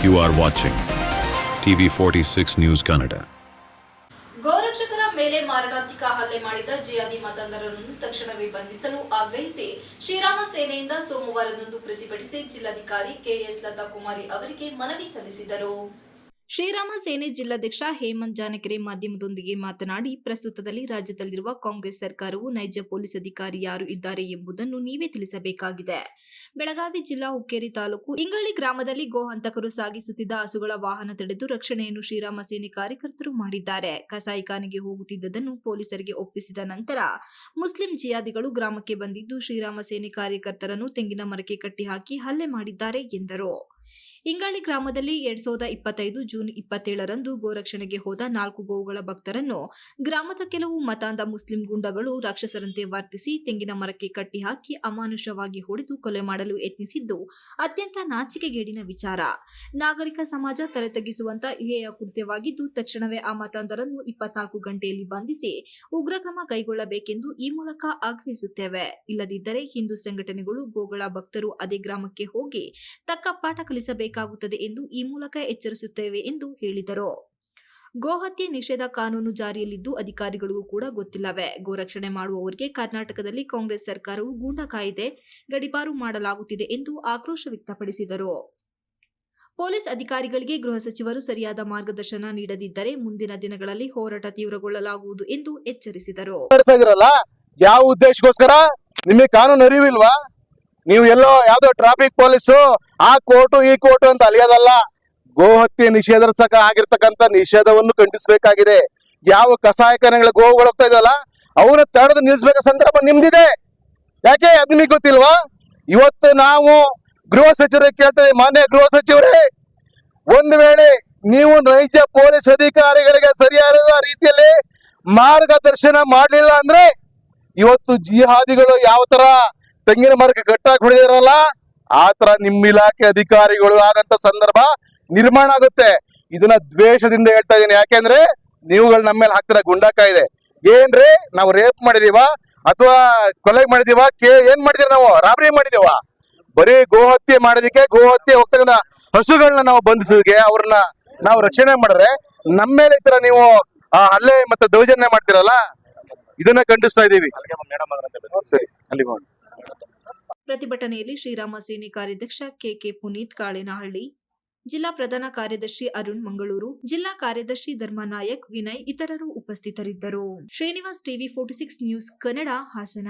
You are watching TV 46 News Kannada. ಗೋರಕ್ಷಕರ ಮೇಲೆ ಮಾರಣಾಂತಿಕ ಹಲ್ಲೆ ಮಾಡಿದ ಜಿಯಾದಿ ಮತಂದರನ್ನು ತಕ್ಷಣವೇ ಬಂಧಿಸಲು ಆಗ್ರಹಿಸಿ ಶ್ರೀರಾಮ ಸೇನೆಯಿಂದ ಸೋಮವಾರದಂದು ಪ್ರತಿಭಟಿಸಿ ಜಿಲ್ಲಾಧಿಕಾರಿ ಕೆಎಸ್ ಲತಾ ಕುಮಾರಿ ಅವರಿಗೆ ಮನವಿ ಸಲ್ಲಿಸಿದರು ಶ್ರೀರಾಮ ಸೇನೆ ಜಿಲ್ಲಾಧ್ಯಕ್ಷ ಹೇಮಂತ್ ಜಾನಕೆರೆ ಮಾಧ್ಯಮದೊಂದಿಗೆ ಮಾತನಾಡಿ, ಪ್ರಸ್ತುತದಲ್ಲಿ ರಾಜ್ಯದಲ್ಲಿರುವ ಕಾಂಗ್ರೆಸ್ ಸರ್ಕಾರವು ನೈಜ ಪೊಲೀಸ್ ಅಧಿಕಾರಿ ಯಾರು ಇದ್ದಾರೆ ಎಂಬುದನ್ನು ನೀವೇ ತಿಳಿಸಬೇಕಾಗಿದೆ. ಬೆಳಗಾವಿ ಜಿಲ್ಲಾ ಹುಕ್ಕೇರಿ ತಾಲೂಕು ಇಂಗಳಿ ಗ್ರಾಮದಲ್ಲಿ ಗೋಹಂತಕರು ಸಾಗಿಸುತ್ತಿದ್ದ ಹಸುಗಳ ವಾಹನ ತಡೆದು ರಕ್ಷಣೆಯನ್ನು ಶ್ರೀರಾಮ ಸೇನೆ ಕಾರ್ಯಕರ್ತರು ಮಾಡಿದ್ದಾರೆ. ಕಸಾಯಿಖಾನೆಗೆ ಹೋಗುತ್ತಿದ್ದದನ್ನು ಪೊಲೀಸರಿಗೆ ಒಪ್ಪಿಸಿದ ನಂತರ ಮುಸ್ಲಿಂ ಜಿಯಾದಿಗಳು ಗ್ರಾಮಕ್ಕೆ ಬಂದಿದ್ದು, ಶ್ರೀರಾಮ ಸೇನೆ ಕಾರ್ಯಕರ್ತರನ್ನು ತೆಂಗಿನ ಮರಕ್ಕೆ ಕಟ್ಟಿಹಾಕಿ ಹಲ್ಲೆ ಮಾಡಿದ್ದಾರೆ ಎಂದರು. ಇಂಗಾಳಿ ಗ್ರಾಮದಲ್ಲಿ ಎರಡ್ ಸಾವಿರದ ಇಪ್ಪತ್ತೈದು ಜೂನ್ ಇಪ್ಪತ್ತೇಳರಂದು ಗೋರಕ್ಷಣೆಗೆ ಹೋದ ನಾಲ್ಕು ಗೋವುಗಳ ಭಕ್ತರನ್ನು ಗ್ರಾಮದ ಕೆಲವು ಮತಾಂಧ ಮುಸ್ಲಿಂ ಗುಂಡಗಳು ರಾಕ್ಷಸರಂತೆ ವರ್ತಿಸಿ ತೆಂಗಿನ ಮರಕ್ಕೆ ಕಟ್ಟಿ ಹಾಕಿ ಅಮಾನುಷವಾಗಿ ಹೊಡೆದು ಕೊಲೆ ಮಾಡಲು ಯತ್ನಿಸಿದ್ದು ಅತ್ಯಂತ ನಾಚಿಕೆಗೇಡಿನ ವಿಚಾರ. ನಾಗರಿಕ ಸಮಾಜ ತಲೆ ತಗ್ಗಿಸುವಂತ ಹೇಯ ಕೃತ್ಯವಾಗಿದ್ದು ತಕ್ಷಣವೇ ಆ ಮತಾಂಧರನ್ನು ಇಪ್ಪತ್ನಾಲ್ಕು ಗಂಟೆಯಲ್ಲಿ ಬಂಧಿಸಿ ಉಗ್ರ ಕ್ರಮ ಕೈಗೊಳ್ಳಬೇಕೆಂದು ಈ ಮೂಲಕ ಆಗ್ರಹಿಸುತ್ತೇವೆ. ಇಲ್ಲದಿದ್ದರೆ ಹಿಂದೂ ಸಂಘಟನೆಗಳು ಗೋಗಳ ಭಕ್ತರು ಅದೇ ಗ್ರಾಮಕ್ಕೆ ಹೋಗಿ ತಕ್ಕ ಪಾಠ ಕಲಿಸಬೇಕಾಗುತ್ತದೆ ಎಂದು ಈ ಮೂಲಕ ಎಚ್ಚರಿಸುತ್ತೇವೆ ಎಂದು ಹೇಳಿದರು. ಗೋಹತ್ಯೆ ನಿಷೇಧ ಕಾನೂನು ಜಾರಿಯಲ್ಲಿದ್ದು ಅಧಿಕಾರಿಗಳಿಗೂ ಕೂಡ ಗೊತ್ತಿಲ್ಲವೇ? ಗೋರಕ್ಷಣೆ ಮಾಡುವವರಿಗೆ ಕರ್ನಾಟಕದಲ್ಲಿ ಕಾಂಗ್ರೆಸ್ ಸರ್ಕಾರವು ಗೂಂಡಾ ಕಾಯ್ದೆ ಗಡಿಪಾರು ಮಾಡಲಾಗುತ್ತಿದೆ ಎಂದು ಆಕ್ರೋಶ ವ್ಯಕ್ತಪಡಿಸಿದರು. ಪೊಲೀಸ್ ಅಧಿಕಾರಿಗಳಿಗೆ ಗೃಹ ಸಚಿವರು ಸರಿಯಾದ ಮಾರ್ಗದರ್ಶನ ನೀಡದಿದ್ದರೆ ಮುಂದಿನ ದಿನಗಳಲ್ಲಿ ಹೋರಾಟ ತೀವ್ರಗೊಳ್ಳಲಾಗುವುದು ಎಂದು ಎಚ್ಚರಿಸಿದರು. ಯಾವ ಉದ್ದೇಶಕ್ಕೋಸ್ಕರ? ನಿಮಗೆ ಕಾನೂನು ಅರಿವಿಲ್ವಾ? ನೀವು ಎಲ್ಲೋ ಯಾವ್ದೋ ಟ್ರಾಫಿಕ್ ಪೊಲೀಸು ಆ ಕೋರ್ಟು ಈ ಕೋರ್ಟು ಅಂತ ಅಲಿಯೋದಲ್ಲ. ಗೋಹತ್ಯೆ ನಿಷೇಧಿಸಕ ಆಗಿರ್ತಕ್ಕಂಥ ನಿಷೇಧವನ್ನು ಖಂಡಿಸಬೇಕಾಗಿದೆ. ಯಾವ ಕಸಾಯಖಾನೆಗಳ ಗೋವುಗಳು ಹೋಗ್ತಾ ಇದಲ್ಲ ಅವನ್ನ ತಡೆದು ನಿಲ್ಸ್ಬೇಕ ಸಂದರ್ಭ ನಿಮ್ದಿದೆ. ಯಾಕೆ? ಅದ್ ನಿಮಗೆ ಗೊತ್ತಿಲ್ವಾ? ಇವತ್ತು ನಾವು ಗೃಹ ಸಚಿವರಿಗೆ ಕೇಳ್ತೇವೆ, ಮಾನ್ಯ ಗೃಹ ಸಚಿವರೇ. ಒಂದು ವೇಳೆ ನೀವು ನೈಜ ಪೊಲೀಸ್ ಅಧಿಕಾರಿಗಳಿಗೆ ಸರಿಯಾದ ರೀತಿಯಲ್ಲಿ ಮಾರ್ಗದರ್ಶನ ಮಾಡಲಿಲ್ಲ ಅಂದ್ರೆ ಇವತ್ತು ಜಿಹಾದಿಗಳು ಯಾವ ತರ ತೆಂಗಿನ ಮರಕ್ಕೆ ಗಟ್ಟಾಗಿ ಹೊಡೆದಿರಲ್ಲ ಆತರ ತರ ನಿಮ್ಮ ಇಲಾಖೆ ಅಧಿಕಾರಿಗಳು ಆಗಂತ ಸಂದರ್ಭ ನಿರ್ಮಾಣ ಆಗುತ್ತೆ. ಇದನ್ನ ದ್ವೇಷದಿಂದ ಹೇಳ್ತಾ ಇದೀನಿ ಯಾಕೆಂದ್ರೆ ನೀವುಗಳು ನಮ್ಮ ಮೇಲೆ ಹಾಕ್ತಿರ ಗುಂಡಾಕ ಇದೆ. ಏನ್ರಿ? ನಾವು ರೇಪ್ ಮಾಡಿದೀವ? ಅಥವಾ ಕೊಲೆ ಮಾಡಿದೀವ? ಕೇ ಏನ್ ಮಾಡಿದೀವಿ ನಾವು? ರಾಬರಿ ಮಾಡಿದೀವ? ಬರೀ ಗೋಹತ್ಯೆ ಮಾಡೋದಕ್ಕೆ ಗೋಹತ್ಯೆ ಹೋಗ್ತಕ್ಕಂಥ ಹಸುಗಳನ್ನ ನಾವು ಬಂಧಿಸೋದಕ್ಕೆ ಅವ್ರನ್ನ ನಾವು ರಕ್ಷಣೆ ಮಾಡಿದ್ರೆ ನಮ್ಮ ಮೇಲೆ ಈ ತರ ನೀವು ಆ ಹಲ್ಲೆ ಮತ್ತೆ ದೌರ್ಜನ್ಯ ಮಾಡ್ತಿರಲ್ಲ? ಇದನ್ನ ಖಂಡಿಸ್ತಾ ಇದೀವಿ. ಪ್ರತಿಭಟನೆಯಲ್ಲಿ ಶ್ರೀರಾಮ ಸೇನೆ ಕಾರ್ಯಾಧ್ಯಕ್ಷ ಕೆಕೆ ಪುನೀತ್ ಕಾಳೇನಹಳ್ಳಿ, ಜಿಲ್ಲಾ ಪ್ರಧಾನ ಕಾರ್ಯದರ್ಶಿ ಅರುಣ್ ಮಂಗಳೂರು, ಜಿಲ್ಲಾ ಕಾರ್ಯದರ್ಶಿ ಧರ್ಮನಾಯಕ್ ವಿನಯ್ ಇತರರು ಉಪಸ್ಥಿತರಿದ್ದರು. Srinivas TV forty six news Kannada Hassan.